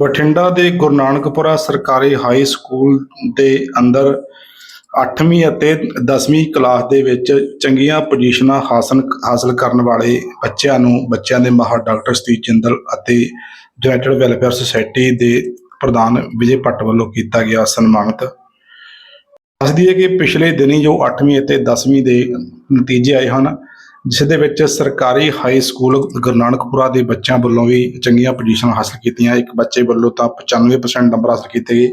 ਬਠਿੰਡਾ ਦੇ ਗੁਰੂ ਨਾਨਕਪੁਰਾ ਸਰਕਾਰੀ high school ਦੇ ਅੰਦਰ 8ਵੀਂ ਅਤੇ 10ਵੀਂ ਕਲਾਸ ਦੇ ਵਿੱਚ ਚੰਗੀਆਂ ਪੋਜੀਸ਼ਨਾਂ ਹਾਸਲ ਹਾਸਲ ਕਰਨ ਵਾਲੇ ਬੱਚਿਆਂ ਨੂੰ, ਬੱਚਿਆਂ ਦੇ ਮਾਹਰ ਡਾਕਟਰ ਸਤੀਸ਼ ਜਿੰਦਲ ਅਤੇ ਯੂਨਾਈਟਿਡ ਵੈਲਫੇਅਰ ਸੁਸਾਇਟੀ ਦੇ ਪ੍ਰਧਾਨ ਵਿਜੇ ਭੱਟ ਵੱਲੋਂ ਕੀਤਾ ਗਿਆ ਸਨਮਾਨਿਤ। ਦੱਸਦੀ ਹੈ ਕਿ ਪਿਛਲੇ ਦਿਨੀ ਜੋ 8ਵੀਂ ਅਤੇ 10ਵੀਂ ਦੇ ਨਤੀਜੇ ਆਏ ਹਨ ਜਿਸ ਦੇ ਵਿੱਚ ਸਰਕਾਰੀ ਹਾਈ ਸਕੂਲ ਗੁਰੂ ਨਾਨਕਪੁਰਾ ਦੇ ਬੱਚਿਆਂ ਵੱਲੋਂ ਵੀ ਚੰਗੀਆਂ ਪੋਜੀਸ਼ਨ ਹਾਸਲ ਕੀਤੀਆਂ। ਇੱਕ ਬੱਚੇ ਵੱਲੋਂ ਤਾਂ 95% ਨੰਬਰ ਹਾਸਲ ਕੀਤੇ ਗਏ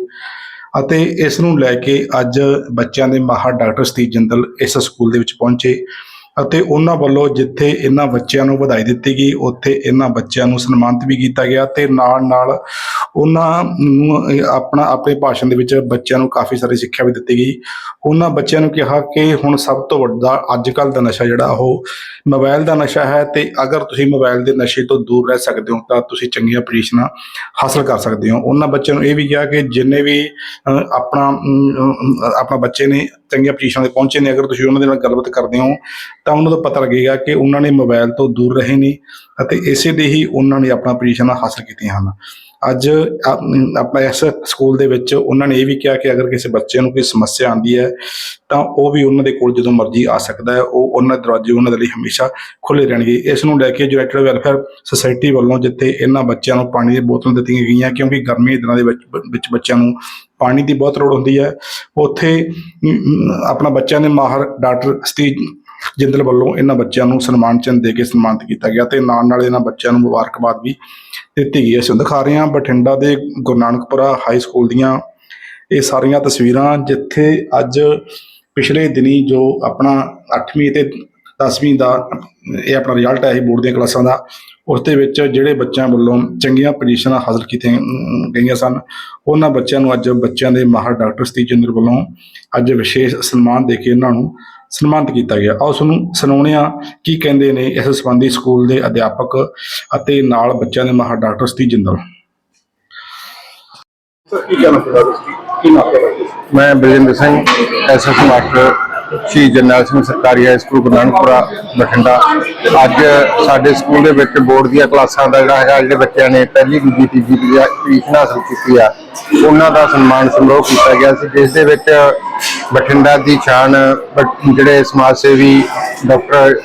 ਅਤੇ ਇਸ ਨੂੰ ਲੈ ਕੇ ਅੱਜ ਬੱਚਿਆਂ ਦੇ ਮਾਹਰ ਡਾਕਟਰ ਸਤੀਸ਼ ਜਿੰਦਲ ਇਸ ਸਕੂਲ ਦੇ ਵਿੱਚ ਪਹੁੰਚੇ। ਅਤੇ ਉਹਨਾਂ ਵੱਲੋਂ ਜਿੱਥੇ ਇਹਨਾਂ ਬੱਚਿਆਂ ਨੂੰ ਵਧਾਈ ਦਿੱਤੀ ਗਈ, ਉੱਥੇ ਇਹਨਾਂ ਬੱਚਿਆਂ ਨੂੰ ਸਨਮਾਨਿਤ ਵੀ ਕੀਤਾ ਗਿਆ ਤੇ ਨਾਲ ਨਾਲ ਉਹਨਾਂ ਨੂੰ ਆਪਣਾ ਆਪਣੇ ਭਾਸ਼ਣ ਦੇ ਵਿੱਚ ਬੱਚਿਆਂ ਨੂੰ ਕਾਫੀ ਸਾਰੀ ਸਿੱਖਿਆ ਵੀ ਦਿੱਤੀ ਗਈ। ਉਹਨਾਂ ਬੱਚਿਆਂ ਨੂੰ ਕਿਹਾ ਕਿ ਹੁਣ ਸਭ ਤੋਂ ਵੱਡਾ ਅੱਜ ਕੱਲ ਦਾ ਨਸ਼ਾ ਜਿਹੜਾ ਉਹ ਮੋਬਾਈਲ ਦਾ ਨਸ਼ਾ ਹੈ ਤੇ ਅਗਰ ਤੁਸੀਂ ਮੋਬਾਈਲ ਦੇ ਨਸ਼ੇ ਤੋਂ ਦੂਰ ਰਹਿ ਸਕਦੇ ਹੋ ਤਾਂ ਤੁਸੀਂ ਚੰਗੀਆਂ ਪੋਜੀਸ਼ਨਾਂ ਹਾਸਲ ਕਰ ਸਕਦੇ ਹੋ। ਉਹਨਾਂ ਬੱਚਿਆਂ ਨੂੰ ਇਹ ਵੀ ਕਿਹਾ ਕਿ ਜਿੰਨੇ ਵੀ ਆਪਣਾ ਆਪਣਾ ਬੱਚੇ ਨੇ ਚੰਗੀਆਂ ਪੋਜੀਸ਼ਨਾਂ ਤੇ ਪਹੁੰਚੇ ਨੇ, ਅਗਰ ਤੁਸੀਂ ਉਹਨਾਂ ਦੇ ਨਾਲ ਗੱਲਬਾਤ ਕਰਦੇ ਹੋ, ਤਾਂ ਉਹਨਾਂ ਨੂੰ ਪਤਾ ਲੱਗੇਗਾ ਕਿ ਉਹਨਾਂ ਨੇ ਮੋਬਾਈਲ ਤੋਂ ਦੂਰ ਰਹੇ ਨੇ ਅਤੇ ਇਸੇ ਦੇ ਹੀ ਉਹਨਾਂ ਨੇ ਆਪਣਾ ਪੋਜੀਸ਼ਨਾਂ ਹਾਸਲ ਕੀਤੀਆਂ ਹਨ। ਅੱਜ ਆਪਣਾ ਇਸ ਸਕੂਲ ਦੇ ਵਿੱਚ ਉਹਨਾਂ ਨੇ ਇਹ ਵੀ ਕਿਹਾ ਕਿ ਅਗਰ ਕਿਸੇ ਬੱਚੇ ਨੂੰ ਕੋਈ ਸਮੱਸਿਆ ਆਉਂਦੀ ਹੈ, ਤਾਂ ਉਹ ਵੀ ਉਹਨਾਂ ਦੇ ਕੋਲ ਜਦੋਂ ਮਰਜ਼ੀ ਆ ਸਕਦਾ ਹੈ, ਉਹ ਉਹਨਾਂ ਦਰਵਾਜ਼ੇ ਉਹਨਾਂ ਦੇ ਲਈ ਹਮੇਸ਼ਾ ਖੁੱਲੇ ਰਹਿਣਗੇ। ਇਸ ਨੂੰ ਲੈ ਕੇ ਯੂਨਾਈਟਿਡ ਵੈਲਫੇਅਰ ਸੁਸਾਇਟੀ ਵੱਲੋਂ ਜਿੱਥੇ ਇਹਨਾਂ ਬੱਚਿਆਂ ਨੂੰ ਪਾਣੀ ਦੀ ਬੋਤਲਾਂ ਦਿੱਤੀਆਂ ਗਈਆਂ, ਕਿਉਂਕਿ ਗਰਮੀ ਦਿਨਾਂ ਦੇ ਵਿੱਚ ਬੱਚਿਆਂ ਨੂੰ ਪਾਣੀ ਦੀ ਬਹੁਤ ਲੋੜ ਹੁੰਦੀ ਹੈ। ਉੱਥੇ ਆਪਣਾ ਬੱਚਿਆਂ ਦੇ ਮਾਹਰ ਡਾਕਟਰ ਸਤੀਜ ਜਿੰਦਲ ਵੱਲੋਂ ਇਹਨਾਂ ਬੱਚਿਆਂ ਨੂੰ ਸਨਮਾਨ ਚਿੰਨ੍ਹ ਦੇ ਕੇ ਸਨਮਾਨਿਤ ਕੀਤਾ ਗਿਆ ਤੇ ਨਾਲ ਨਾਲ ਇਹਨਾਂ ਬੱਚਿਆਂ ਨੂੰ ਮੁਬਾਰਕਬਾਦ ਵੀ ਦਿੱਤੀ ਗਈ ਹੈ। ਅਸੀਂ ਦਿਖਾ ਰਹੇ ਹਾਂ ਬਠਿੰਡਾ ਦੇ ਗੁਰੂ ਨਾਨਕਪੁਰਾ ਹਾਈ ਸਕੂਲ ਦੀਆਂ ਇਹ ਸਾਰੀਆਂ ਤਸਵੀਰਾਂ, ਜਿੱਥੇ ਅੱਜ ਪਿਛਲੇ ਦਿਨੀ ਜੋ ਆਪਣਾ 8ਵੀਂ ਤੇ 10ਵੀਂ ਦਾ ਇਹ ਆਪਣਾ ਰਿਜ਼ਲਟ ਆਇਆ ਸੀ ਬੋਰਡ ਦੀਆਂ ਕਲਾਸਾਂ ਦਾ ਉਸ ਦੇ ਵਿੱਚ ਜਿਹੜੇ ਬੱਚਿਆਂ ਵੱਲੋਂ ਚੰਗੀਆਂ ਪੋਜੀਸ਼ਨਾਂ ਹਾਸਲ ਕੀਤੀਆਂ ਗਈਆਂ ਸਨ ਉਹਨਾਂ ਬੱਚਿਆਂ ਨੂੰ ਅੱਜ ਬੱਚਿਆਂ ਦੇ ਮਾਹਰ ਡਾਕਟਰ ਸਤੀਸ਼ ਚੰਦਰ ਵੱਲੋਂ ਅੱਜ ਵਿਸ਼ੇਸ਼ ਸਨਮਾਨ ਦੇ ਕੇ ਇਹਨਾਂ ਨੂੰ ਸਨਮਾਨਿਤ ਕੀਤਾ ਗਿਆ। ਆਓ ਤੁਹਾਨੂੰ ਸੁਣਾਉਂਦੇ ਹਾਂ ਕੀ ਕਹਿੰਦੇ ਨੇ ਇਸ ਸੰਬੰਧੀ ਸਕੂਲ ਦੇ ਅਧਿਆਪਕ ਅਤੇ ਨਾਲ ਬੱਚਿਆਂ ਦੇ ਮਾਹਰ ਡਾਕਟਰ ਸਤੀਸ਼ ਜਿੰਦਲ ਸਰ ਕੀ ਕਹਿਣਾ ਚਾਹੁੰਦੇ ਕੀ ਨਾਮ ਹੈ? ਮੈਂ ਬਲਜਿੰਦਰ ਸਿੰਘ ਐਸਐਸ ਮਾਸਟਰ ਸ਼੍ਰੀ ਜਰਨੈਲ ਸਿੰਘ ਸਰਕਾਰੀ ਹਾਈ ਸਕੂਲ ਗੁਰੂ ਬਠਿੰਡਾ। ਅੱਜ ਸਾਡੇ ਸਕੂਲ ਦੇ ਵਿੱਚ ਬੋਰਡ ਦੀਆਂ ਕਲਾਸਾਂ ਦਾ ਜਿਹੜਾ ਹੈਗਾ, ਜਿਹੜੇ ਬੱਚਿਆਂ ਨੇ ਪਹਿਲੀ, ਦੂਜੀ, ਤੀਜੀ ਪੋਜੀਸ਼ਨ ਹਾਸਲ ਕੀਤੀ ਆ, ਉਹਨਾਂ ਦਾ ਸਨਮਾਨ ਸਮਾਰੋਹ ਕੀਤਾ ਗਿਆ ਸੀ, ਜਿਸ ਦੇ ਵਿੱਚ ਬਠਿੰਡਾ ਦੀ ਸ਼ਾਨ ਜਿਹੜੇ ਸਮਾਜ ਸੇਵੀ ਡਾਕਟਰ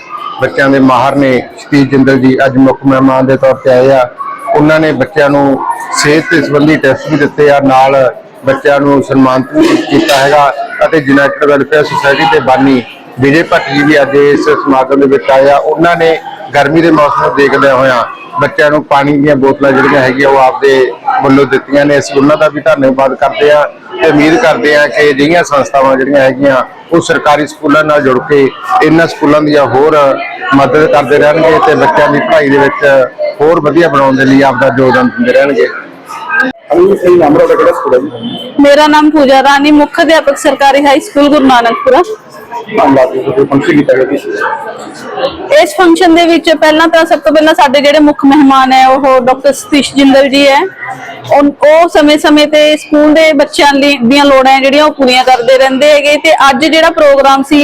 ਬੱਚਿਆਂ ਦੇ ਮਾਹਰ ਨੇ ਸਤੀਸ਼ ਜਿੰਦਲ ਜੀ, ਅੱਜ ਮੁੱਖ ਮਹਿਮਾਨ ਦੇ ਤੌਰ ਤੇ ਆਏ ਆ। ਉਹਨਾਂ ਨੇ ਬੱਚਿਆਂ ਨੂੰ ਸਿਹਤ ਦੇ ਸੰਬੰਧੀ ਟੈਸਟ ਵੀ ਦਿੱਤੇ ਆ, ਨਾਲ ਬੱਚਿਆਂ ਨੂੰ ਸਨਮਾਨਿਤ ਕੀਤਾ ਹੈਗਾ। ਅਤੇ ਯੂਨਾਈਟਿਡ ਵੈਲਫੇਅਰ ਸੁਸਾਇਟੀ ਦੇ ਬਾਨੀ, ਵਿਜੇ ਭੱਟ ਜੀ ਵੀ ਅੱਜ ਇਸ ਸਮਾਗਮ ਦੇ ਵਿੱਚ ਆਏ ਆ। ਉਹਨਾਂ ਨੇ ਗਰਮੀ ਦੇ ਮੌਸਮ ਨੂੰ ਦੇਖਦੇ ਹੋਇਆ। ਬੱਚਿਆਂ ਨੂੰ ਪਾਣੀ ਦੀਆਂ ਬੋਤਲਾਂ ਜਿਹੜੀਆਂ ਹੈਗੀਆਂ, ਉਹ ਆਪਦੇ ਵੱਲੋਂ ਦਿੱਤੀਆਂ ਨੇ। ਅਸੀਂ ਉਹਨਾਂ ਦਾ ਵੀ ਧੰਨਵਾਦ ਕਰਦੇ ਆ ਤੇ ਉਮੀਦ ਕਰਦੇ ਆ ਕਿ ਅਜਿਹੀਆਂ ਸੰਸਥਾਵਾਂ ਜਿਹੜੀਆਂ ਹੈਗੀਆਂ, ਉਹ ਸਰਕਾਰੀ ਸਕੂਲਾਂ ਨਾਲ ਜੁੜ ਕੇ ਇਹਨਾਂ ਸਕੂਲਾਂ ਦੀਆਂ ਹੋਰ ਮਦਦ ਕਰਦੇ ਰਹਿਣਗੇ ਤੇ ਬੱਚਿਆਂ ਦੀ ਪੜ੍ਹਾਈ ਦੇ ਵਿੱਚ ਹੋਰ ਵਧੀਆ ਬਣਾਉਣ ਦੇ ਲਈ ਆਪਦਾ ਯੋਗਦਾਨ ਦਿੰਦੇ ਰਹਿਣਗੇ। ਅਨੂ ਸਹੀ ਨਾਮ ਦਾ ਕਿਹੜਾ ਸਕੂਲ ਹੈ ਜੀ? ਮੇਰਾ ਨਾਮ ਪੂਜਾ ਰਾਣੀ ਮੁੱਖ ਅਧਿਆਪਕ ਸਰਕਾਰੀ ਹਾਈ ਸਕੂਲ ਗੁਰੂ ਨਾਨਕਪੁਰਾ ਧੰਨਵਾਦ ਜੀ ਤੁਸੀਂ ਫੰਕਸ਼ਨ ਕੀਤਾ ਗਿਆ ਜੀ। ਇਸ ਫੰਕਸ਼ਨ ਦੇ ਵਿੱਚ ਪਹਿਲਾਂ ਤਾਂ ਸਭ ਤੋਂ ਪਹਿਲਾਂ ਸਾਡੇ ਜਿਹੜੇ ਮੁੱਖ ਮਹਿਮਾਨ ਹੈ ਉਹ ਡਾਕਟਰ ਸਤੀਸ਼ ਜਿੰਦਲ ਜੀ ਹੈ। ਉਹ- ਸਮੇਂ-ਸਮੇਂ ਤੇ ਸਕੂਲ ਦੇ ਬੱਚਿਆਂ ਲਈ ਦੀਆਂ ਲੋੜਾਂ ਜਿਹੜੀਆਂ ਉਹ ਪੂਰੀਆਂ ਕਰਦੇ ਰਹਿੰਦੇ ਹੈਗੇ ਤੇ ਅੱਜ ਜਿਹੜਾ ਪ੍ਰੋਗਰਾਮ ਸੀ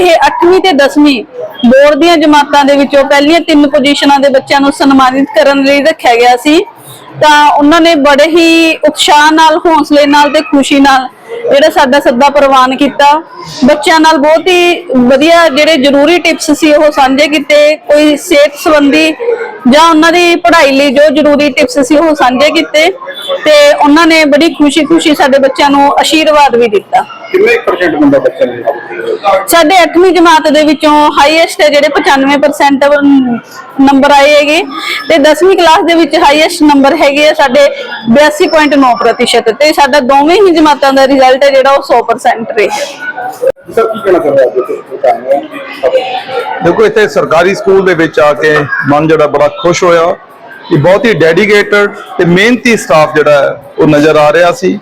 ਇਹ 8ਵੀਂ ਤੇ 10ਵੀਂ ਬੋਰਡ ਦੀਆਂ ਜਮਾਤਾਂ ਦੇ ਵਿੱਚੋਂ ਪਹਿਲੀਆਂ ਤਿੰਨ ਪੋਜੀਸ਼ਨਾਂ ਦੇ ਬੱਚਿਆਂ ਨੂੰ ਸਨਮਾਨਿਤ ਕਰਨ ਲਈ ਰੱਖਿਆ ਗਿਆ ਸੀ। ਤਾਂ ਉਹਨਾਂ ਨੇ ਬੜੇ ਹੀ ਉਤਸ਼ਾਹ ਨਾਲ, ਹੌਸਲੇ ਨਾਲ ਤੇ ਖੁਸ਼ੀ ਨਾਲ ਜਿਹੜਾ ਸਾਡਾ ਸੱਦਾ ਪ੍ਰਵਾਨ ਕੀਤਾ। ਬੱਚਿਆਂ ਨਾਲ ਬਹੁਤ ਹੀ ਵਧੀਆ ਜਿਹੜੇ ਜ਼ਰੂਰੀ ਟਿਪਸ ਸੀ ਉਹ ਸਾਂਝੇ ਕੀਤੇ। ਕੋਈ ਸਿਹਤ ਸੰਬੰਧੀ ਜਾਂ ਉਹਨਾਂ ਦੀ ਪੜ੍ਹਾਈ ਲਈ ਜੋ ਜ਼ਰੂਰੀ ਟਿਪਸ ਸੀ ਉਹ ਸਾਂਝੇ ਕੀਤੇ ਤੇ ਉਹਨਾਂ ਨੇ ਬੜੀ ਖੁਸ਼ੀ-ਖੁਸ਼ੀ ਸਾਡੇ ਬੱਚਿਆਂ ਨੂੰ ਆਸ਼ੀਰਵਾਦ ਵੀ ਦਿੱਤਾ। ਕਿੰਨੇ ਪਰਸੈਂਟ ਨੰਬਰ ਬੱਚਿਆਂ ਨੇ ਸਾਡੇ 8ਵੀਂ ਜਮਾਤ ਦੇ ਵਿੱਚੋਂ ਹਾਈਐਸਟ ਹੈ ਜਿਹੜੇ 95% ਨੰਬਰ ਆਏ ਹੈਗੇ। ਤੇ 10ਵੀਂ ਕਲਾਸ ਦੇ ਵਿੱਚ ਹਾਈਐਸਟ ਨੰਬਰ ਹੈਗੇ ਆ ਸਾਡੇ 82.9% ਤੇ ਸਾਡਾ ਦੋਵੇਂ ਹੀ ਜਮਾਤਾਂ ਦਾ ਰਿਜ਼ਲਟ ਹੈ ਜਿਹੜਾ ਉਹ 100% ਰਿਹਾ। ਸਰ ਕੀ ਕਹਿਣਾ ਚਾਹੁੰਦੇ ਹੋ ਤੁਸੀਂ ਬਤਾਓ ਦੇਖੋ ਇੱਥੇ ਸਰਕਾਰੀ ਸਕੂਲ ਦੇ ਵਿੱਚ ਆ ਕੇ ਮਨ ਜਿਹੜਾ ਬੜਾ ਖੁਸ਼ ਹੋਇਆ। ਕਿ ਬਹੁਤ ਹੀ ਡੈਡੀਕੇਟਡ ਤੇ ਮਿਹਨਤੀ ਸਟਾਫ ਜਿਹੜਾ ਹੈ ਉਹ ਨਜ਼ਰ ਆ ਰਿਹਾ ਸੀ।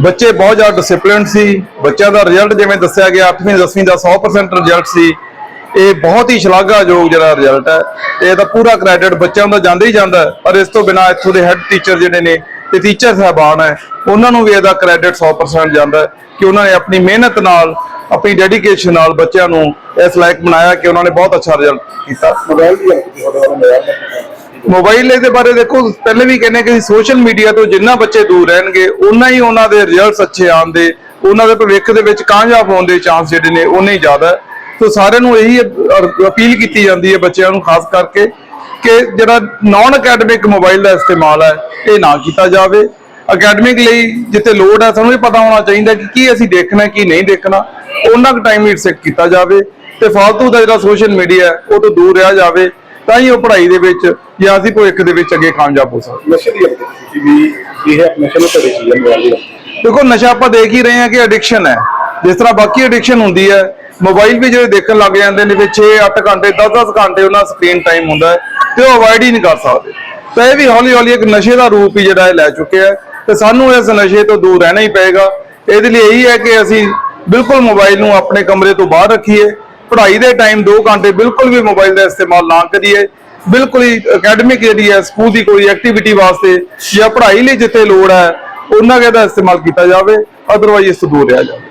ਬੱਚੇ ਬਹੁਤ ਜ਼ਿਆਦਾ ਡਿਸਪਲਿਨਡ ਸੀ, ਬੱਚਿਆਂ ਦਾ ਰਿਜ਼ਲਟ ਜਿਵੇਂ ਦੱਸਿਆ ਗਿਆ 8ਵੀਂ 10ਵੀਂ ਦਾ 100% ਰਿਜ਼ਲਟ ਸੀ। ਇਹ ਬਹੁਤ ਹੀ ਸ਼ਲਾਘਾਯੋਗ ਜਿਹੜਾ ਰਿਜ਼ਲਟ ਹੈ। ਤੇ ਇਹਦਾ ਪੂਰਾ ਕ੍ਰੈਡਿਟ ਬੱਚਿਆਂ ਦਾ ਜਾਂਦਾ ਹੀ ਜਾਂਦਾ ਹੈ। ਪਰ ਇਸ ਤੋਂ ਬਿਨਾ ਇੱਥੋਂ ਦੇ ਹੈੱਡ ਟੀਚਰ ਜਿਹੜੇ ਨੇ ਤੇ ਟੀਚਰ ਸਾਹਿਬਾਨ ਹੈ, ਉਹਨਾਂ ਨੂੰ ਵੀ ਇਹਦਾ ਕ੍ਰੈਡਿਟ 100% ਜਾਂਦਾ ਕਿ ਉਹਨਾਂ ਨੇ ਆਪਣੀ ਮਿਹਨਤ ਨਾਲ, ਆਪਣੀ ਡੈਡੀਕੇਸ਼ਨ ਨਾਲ ਬੱਚਿਆਂ ਨੂੰ ਇਸ ਲਾਇਕ ਬਣਾਇਆ ਕਿ ਉਹਨਾਂ ਨੇ ਬਹੁਤ ਅੱਛਾ ਰਿਜ਼ਲਟ ਕੀਤਾ। ਮੋਬਾਈਲ ਦੀ ਗੱਲ ਤੁਹਾਡੇ ਵੱਲੋਂ ਮੋਬਾਈਲ ਮੋਬਾਈਲ ਦੇ ਬਾਰੇ ਦੇਖੋ, ਪਹਿਲੇ ਵੀ ਕਹਿੰਦੇ ਕਿ ਸੋਸ਼ਲ ਮੀਡੀਆ ਤੋਂ ਜਿੰਨਾ ਬੱਚੇ ਦੂਰ ਰਹਿਣਗੇ ਉਨਾ ਹੀ ਉਹਨਾਂ ਦੇ ਰਿਜ਼ਲਟਸ ਅੱਛੇ ਆਉਣ ਦੇ, ਉਹਨਾਂ ਦੇ ਭਵਿੱਖ ਦੇ ਵਿੱਚ ਕਾਮਯਾਬ ਹੋਣ ਦੇ ਚਾਂਸ ਜਿਹੜੇ ਨੇ ਉਨੇ ਹੀ ਜ਼ਿਆਦਾ। ਸੋ ਸਾਰਿਆਂ ਨੂੰ ਇਹੀ ਅਪੀਲ ਕੀਤੀ ਜਾਂਦੀ ਹੈ ਬੱਚਿਆਂ ਨੂੰ, ਖਾਸ ਕਰਕੇ ਕਿ ਜਿਹੜਾ ਨਾਨ ਅਕੈਡਮਿਕ ਮੋਬਾਈਲ ਦਾ ਇਸਤੇਮਾਲ ਹੈ, ਇਹ ਨਾ ਕੀਤਾ ਜਾਵੇ। ਅਕੈਡਮਿਕ ਲਈ ਜਿੱਥੇ ਲੋੜ ਹੈ, ਸਾਨੂੰ ਇਹ ਪਤਾ ਹੋਣਾ ਚਾਹੀਦਾ ਕਿ ਕੀ ਅਸੀਂ ਦੇਖਣਾ, ਕੀ ਨਹੀਂ ਦੇਖਣਾ। ਉਹਨਾਂ ਕੁ ਟਾਈਮ ਹੀ ਸੈੱਟ ਕੀਤਾ ਜਾਵੇ ਤੇ ਫालतू ਦਾ ਜਿਹੜਾ ਸੋਸ਼ਲ ਮੀਡੀਆ ਹੈ, ਉਹ ਤੋਂ ਦੂਰ ਰਿਹਾ ਜਾਵੇ। ਤਾਂ ਹੀ ਉਹ ਪੜ੍ਹਾਈ ਦੇ ਵਿੱਚ ਜਾਂ ਅਸੀਂ ਭਵਿੱਖ ਦੇ ਵਿੱਚ ਅੱਗੇ ਕਾਮਯਾਬ ਹੋ ਸਕਦੇ ਨਸ਼ੇ ਦੀ ਗੱਲ ਕੀਤੀ ਵੀ ਇਹ ਆਪਣੇ ਨਸ਼ੇ ਨੂੰ ਘੜੇ ਚੀਜ਼ ਮੋਬਾਈਲ ਦੀ ਦੇਖੋ ਨਸ਼ਾ ਆਪਾਂ ਦੇਖ ਹੀ ਰਹੇ ਹਾਂ ਕਿ ਐਡਿਕਸ਼ਨ ਹੈ। ਜਿਸ ਤਰ੍ਹਾਂ ਬਾਕੀ ਐਡਿਕਸ਼ਨ ਹੁੰਦੀ ਹੈ ਮੋਬਾਈਲ ਵੀ ਜਿਹੜੇ ਦੇਖਣ ਲੱਗ ਜਾਂਦੇ ਨੇ ਵਿੱਚ 6-8 ਘੰਟੇ 10-10 ਘੰਟੇ ਉਹਨਾਂ ਸਕਰੀਨ ਟਾਈਮ ਹੁੰਦਾ ਤੇ ਉਹ ਅਵੋਇਡ ਹੀ ਨਹੀਂ ਕਰ ਸਕਦੇ। ਤਾਂ ਇਹ ਵੀ ਹੌਲੀ-ਹੌਲੀ ਇੱਕ ਨਸ਼ੇ ਦਾ ਰੂਪ ਹੀ ਜਿਹੜਾ ਇਹ ਲੈ ਚੁੱਕਿਆ ਹੈ। ਤੇ ਸਾਨੂੰ ਇਸ ਨਸ਼ੇ ਤੋਂ ਦੂਰ ਰਹਿਣਾ ਹੀ ਪਏਗਾ। ਇਹਦੇ ਲਈ ਇਹੀ ਹੈ ਕਿ ਅਸੀਂ ਬਿਲਕੁਲ ਮੋਬਾਈਲ ਨੂੰ ਆਪਣੇ ਕਮਰੇ ਤੋਂ ਬਾਹਰ ਰੱਖੀਏ। ਪੜ੍ਹਾਈ ਦੇ ਟਾਈਮ 2 ਘੰਟੇ ਬਿਲਕੁਲ ਵੀ ਮੋਬਾਈਲ ਦਾ ਇਸਤੇਮਾਲ ਨਾ ਕਰੀਏ। ਬਿਲਕੁਲ ਹੀ ਅਕੈਡਮਿਕ ਜਿਹੜੀ ਹੈ ਸਕੂਲ ਦੀ ਕੋਈ ਐਕਟੀਵਿਟੀ ਵਾਸਤੇ ਜਾਂ ਪੜ੍ਹਾਈ ਲਈ ਜਿੱਥੇ ਲੋੜ ਹੈ, ਉਹਨਾਂ ਕੁ ਦਾ ਇਸਤੇਮਾਲ ਕੀਤਾ ਜਾਵੇ ਅਦਰਵਾਈਜ਼ ਇਸ ਤੋਂ ਦੂਰ ਰਿਹਾ ਜਾਵੇ।